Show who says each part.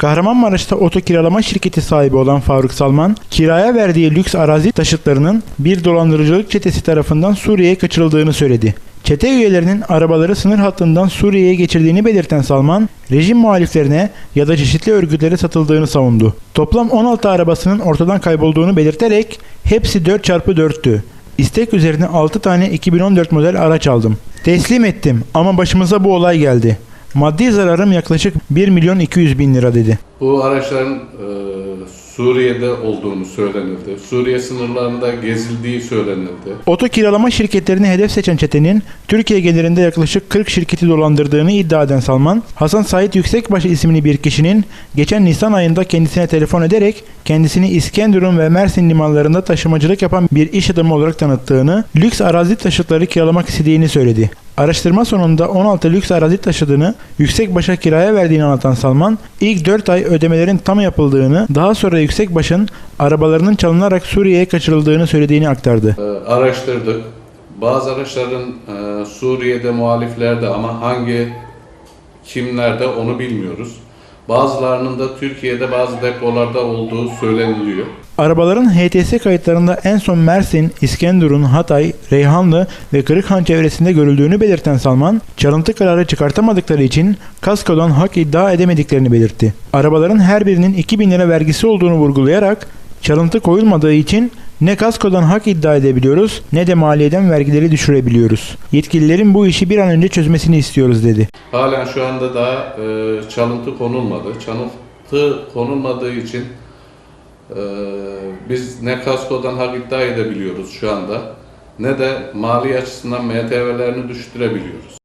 Speaker 1: Kahramanmaraş'ta oto kiralama şirketi sahibi olan Faruk Salman, kiraya verdiği lüks arazi taşıtlarının bir dolandırıcılık çetesi tarafından Suriye'ye kaçırıldığını söyledi. Çete üyelerinin arabaları sınır hattından Suriye'ye geçirdiğini belirten Salman, rejim muhaliflerine ya da çeşitli örgütlere satıldığını savundu. Toplam 16 arabasının ortadan kaybolduğunu belirterek hepsi 4x4'tü. İstek üzerine 6 tane 2014 model araç aldım. Teslim ettim ama başımıza bu olay geldi. Maddi zararım yaklaşık 1 milyon 200 bin lira dedi.
Speaker 2: Bu araçların e, Suriye'de olduğunu söylenildi. Suriye sınırlarında gezildiği söylenildi.
Speaker 1: Oto kiralama şirketlerini hedef seçen çetenin Türkiye genelinde yaklaşık 40 şirketi dolandırdığını iddia eden Salman, Hasan Sait Yüksekbaş isimli bir kişinin geçen Nisan ayında kendisine telefon ederek kendisini İskenderun ve Mersin limanlarında taşımacılık yapan bir iş adamı olarak tanıttığını, lüks arazi taşıtları kiralamak istediğini söyledi. Araştırma sonunda 16 lüks arazi taşıdığını Yüksekbaş'a kiraya verdiğini anlatan Salman, ilk 4 ay ödemelerin tam yapıldığını, daha sonra Yüksekbaş'ın arabalarının çalınarak Suriye'ye kaçırıldığını söylediğini aktardı.
Speaker 2: E, araştırdık. Bazı araçların e, Suriye'de muhaliflerde ama hangi kimlerde onu bilmiyoruz. Bazılarının da Türkiye'de bazı depolarda olduğu söyleniliyor.
Speaker 1: Arabaların HTS kayıtlarında en son Mersin, İskenderun, Hatay, Reyhanlı ve Kırıkhan çevresinde görüldüğünü belirten Salman, çalıntı kararı çıkartamadıkları için kaskodan hak iddia edemediklerini belirtti. Arabaların her birinin 2000 lira vergisi olduğunu vurgulayarak, çalıntı koyulmadığı için ne kaskodan hak iddia edebiliyoruz ne de maliyeden vergileri düşürebiliyoruz. Yetkililerin bu işi bir an önce çözmesini istiyoruz dedi.
Speaker 2: Halen şu anda da e, çalıntı konulmadı. Çalıntı konulmadığı için e, biz ne kaskodan hak iddia edebiliyoruz şu anda ne de mali açısından MTV'lerini düşürebiliyoruz.